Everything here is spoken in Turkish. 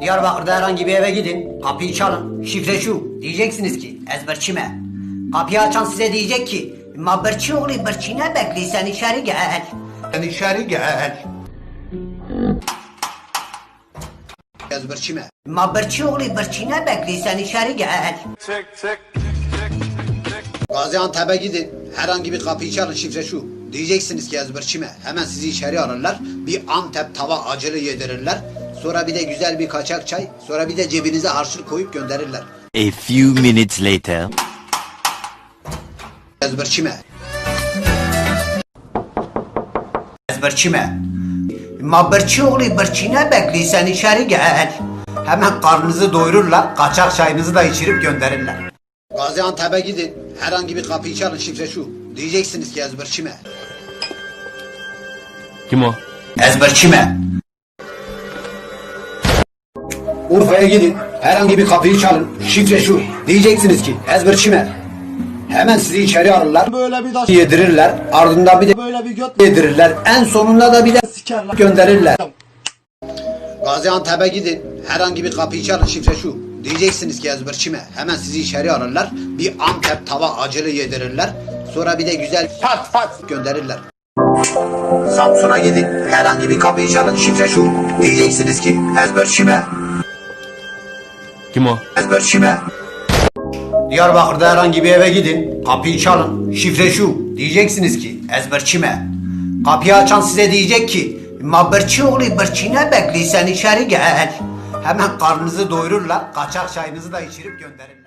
Diyarbakır'da herhangi bir eve gidin, kapıyı çalın, şifre şu. Diyeceksiniz ki, ezberçi mi? Kapıyı açan size diyecek ki, mabırçı oğlu bırçine bekli sen içeri gel. Sen içeri gel. Ezberçi mi? Mabırçı oğlu bırçine bekli sen içeri gel. Gaziantep'e gidin. Herhangi bir kapıyı çalın şifre şu. Diyeceksiniz ki ezberçime. Hemen sizi içeri alırlar. Bir Antep tava acılı yedirirler. Sonra bir de güzel bir kaçak çay. Sonra bir de cebinize harçlık koyup gönderirler. A few minutes later. Ezberçime. Ezberçime. Mabırçı oğlu bırçine bekli sen içeri gel. Hemen karnınızı doyururlar. Kaçak çayınızı da içirip gönderirler. Gaziantep'e gidin. Herhangi bir kapıyı çalın şifre şu. Diyeceksiniz ki ezberçime. Kim o? Ezberçime. Urfa'ya gidin. Herhangi bir kapıyı çalın. Şifre şu. Diyeceksiniz ki ezberçime. Hemen sizi içeri alırlar. Böyle bir daş Yedirirler. Ardından bir de böyle bir göt yedirirler. En sonunda da bir de sikerler. gönderirler. Gaziantep'e gidin. Herhangi bir kapıyı çalın şifre şu. Diyeceksiniz ki ezberçime. Hemen sizi içeri alırlar. Bir Antep tava acılı yedirirler. Sonra bir de güzel pat pat gönderirler. Samsun'a gidin. Herhangi bir kapıyı çalın şifre şu. Diyeceksiniz ki ezberçime. Kim o? Ezberçime. Diyarbakır'da herhangi bir eve gidin. Kapıyı çalın. Şifre şu. Diyeceksiniz ki ezberçime. Kapıyı açan size diyecek ki Mabırçı oğlu bırçine bekli sen içeri gel. Hemen karnınızı doyururlar. Kaçak çayınızı da içirip gönderirler.